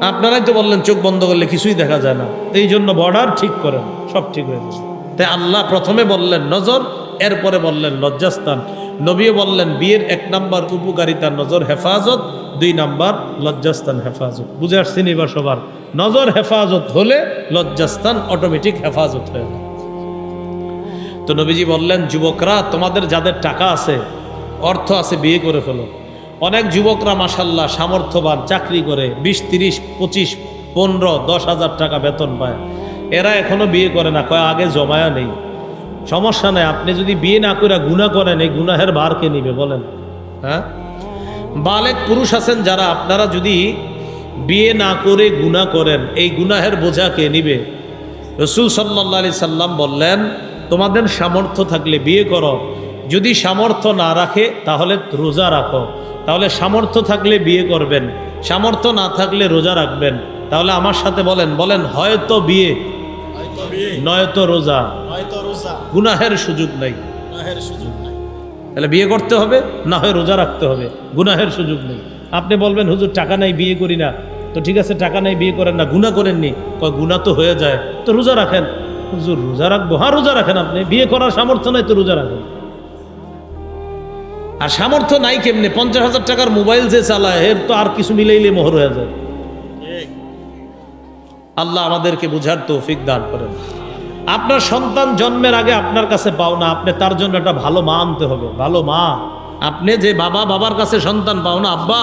আপনারাই তো বললেন, চোখ বন্ধ করলে কিছুই দেখা যায় না। এই জন্য বর্ডার ঠিক করেন সব ঠিক হয়ে যাবে। তাই আল্লাহ প্রথমে বললেন নজর, এরপরে বললেন লজ্জাস্থান। নবীও বললেন, বিয়ের এক নাম্বার উপকারিতা নজর হেফাজত, দুই নাম্বার লজ্জাস্থান হেফাজত। বুঝে আসছেন এবার সবার? নজর হেফাজত হলে লজ্জাস্থান অটোমেটিক হেফাজত হয়ে যায়। তো নবীজি বললেন, যুবকরা, তোমাদের যাদের টাকা আছে, অর্থ আছে, বিয়ে করে ফেলো। অনেক যুবকরা মাসাল্লাহ সামর্থ্যবান, চাকরি করে, বিশ, তিরিশ, পঁচিশ, পনেরো, দশ হাজার টাকা বেতন পায়। এরা এখনও বিয়ে করে না, কয় আগে জমায়া নেই। সমস্যা নেই, আপনি যদি বিয়ে না করে গুণা করেন, এই গুনাহের ভার কে নিবে বলেন? হ্যাঁ? বালেক পুরুষ আছেন যারা, আপনারা যদি বিয়ে না করে গুণা করেন, এই গুনাহের বোঝা কে নিবে? রসুল সাল্লা আলি সাল্লাম বললেন, তোমাদের সামর্থ্য থাকলে বিয়ে করো, যদি সামর্থ্য না রাখে, তাহলে রোজা রাখো। তাহলে সামর্থ্য থাকলে বিয়ে করবেন, সামর্থ্য না থাকলে রোজা রাখবেন। তাহলে আমার সাথে বলেন বলেন, হয়তো বিয়ে, নয়তো রোজা। গুনাহের সুযোগ নাই। তাহলে বিয়ে করতে হবে, না হয় রোজা রাখতে হবে, গুনাহের সুযোগ নেই। আপনি বলবেন, হুজুর, টাকা নাই, বিয়ে করি না। তো ঠিক আছে, টাকা নাই, বিয়ে করেন না গুণা করেননি। কয় গুণা তো হয়ে যায়। তো রোজা রাখেন। হুজুর, রোজা রাখব? হ্যাঁ রোজা রাখেন আপনি। বিয়ে করার সামর্থ্য নাই, তো রোজা রাখেন। আর সামর্থ্য নাই কেমনে? পঞ্চাশ হাজার টাকার মোবাইল যে চালায়, এর তো আর কিছু মিলাইলে মোহর হয়ে যায়। আল্লাহ আমাদেরকে বুঝার তৌফিক দান করেন। আপনার সন্তান জন্মের আগে আপনার কাছে পাও না, আপনি তার জন্য একটা ভালো মা আনতে হবে। ভালো মা। আপনি যে বাবা, বাবার কাছে সন্তান পাও না, আব্বা,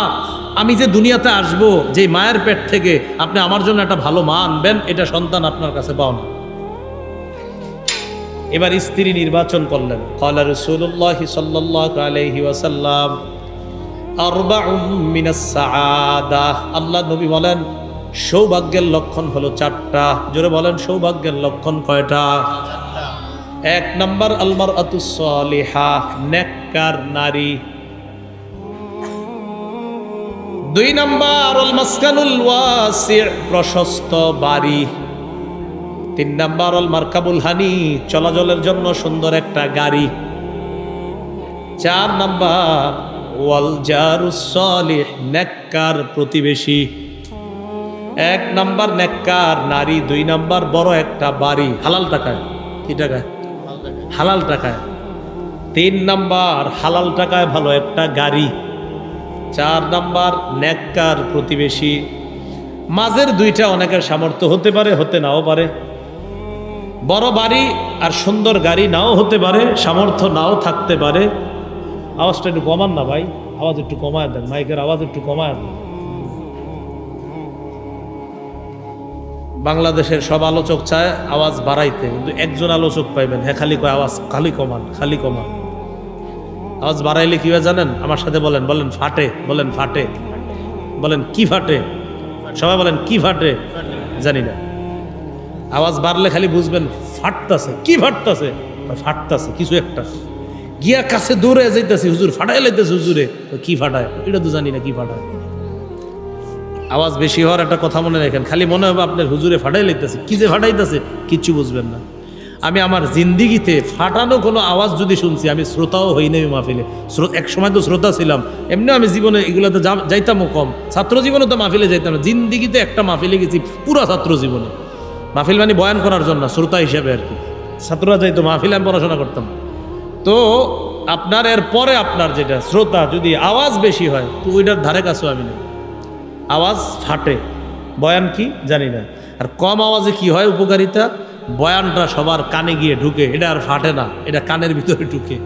আমি যে দুনিয়াতে আসব, যে মায়ের পেট থেকে আপনি আমার জন্য একটা ভালো মা আনবেন, এটা সন্তান আপনার কাছে পাও না। এবার স্ত্রী নির্বাচন করলেন। কলা রসুল্লাহ সাল্লাহ আলহি ওয়াসাল্লাম আল্লাহ নবী বলেন, সৌভাগ্যের লক্ষণ হলো চারটা। জোরে বলেন, সৌভাগ্যের লক্ষণ কয়টা? এক নম্বর আলমার আতুসলিহা নেককার নারী। দুই নম্বর প্রশস্ত বাড়ি। তিন নাম্বার অল মার্কাবুল হানি, চলাচলের জন্য সুন্দর একটা গাড়ি। চার নাম্বার, ওয়াল জারুসলিহ নেককার প্রতিবেশী। এক নাম্বার নেককার নারী, দুই নাম্বার বড় একটা বাড়ি। হালাল টাকায়। কি টাকায়? হালাল টাকায়। তিন নাম্বার, হালাল টাকায় ভালো একটা গাড়ি। চার নাম্বার, নেককার প্রতিবেশী। মাঝের দুইটা অনেকের সামর্থ্য হতে পারে, হতে নাও পারে। বড় বাড়ি আর সুন্দর গাড়ি নাও হতে পারে, সামর্থ্য নাও থাকতে পারে। আওয়াজটা একটু কমান না ভাই, আওয়াজ একটু কমায় দেন, মাইকের আওয়াজ একটু কমায় দেন। বাংলাদেশের সব আলোচক চায় আওয়াজ বাড়াইতে, কিন্তু একজন আলোচক পাইবেন হ্যাঁ খালি কয় আওয়াজ, খালি কমান খালি কমান। আওয়াজ বাড়াইলে কি জানেন? আমার সাথে বলেন বলেন ফাটে বলেন ফাটে, বলেন কি ফাটে? সবাই বলেন কি ফাটে? জানি না। আওয়াজ বাড়লে খালি বুঝবেন, ফাটতাছে। কি ফাটতাছে? ফাটতাছে, কিছু একটা। গিয়া কাছে দৌড়ে যাইতেছে, হুজুর ফাটাই লাইতেছে হুজুরে। কি ফাটায়? এটা তো জানি না কি ফাটায়। আওয়াজ বেশি হওয়ার একটা কথা মনে রাখেন, খালি মনে হবে আপনার হুজুরে ফাটাই লাইতেছে। কি যে ফাটাইতেছে, কিচ্ছু বুঝবেন না। আমি আমার জিন্দিগিতে ফাটানো কোনো আওয়াজ যদি শুনছি, আমি শ্রোতাও হই নাই মাহফিলে। এক সময় তো শ্রোতা ছিলাম, এমনিও আমি জীবনে এগুলোতে যাইতামও কম। ছাত্র জীবনে তো মাহফিলে যাইতাম না, জিন্দিগিতে একটা মাহফিলে গেছি, পুরো ছাত্র জীবনে। মাহফিল মানে বয়ান করার জন্য, শ্রোতা হিসেবে আর কি। ছাত্ররা যাইতো মাহফিলে আমি পড়াশোনা করতাম। তো আপনার এর পরে আপনার যেটা, শ্রোতা যদি আওয়াজ বেশি হয়, তো ওইটার ধারে কাছেও আমি না আওয়াজ ফাটে। বয়ান কি? জানি না। আর কম আওয়াজে কি হয় উপকারিতা? বয়ানটা সবার কানে গিয়ে ঢুকে, এটা আর ফাটে না, এটা কানের ভিতরে ঢুকে।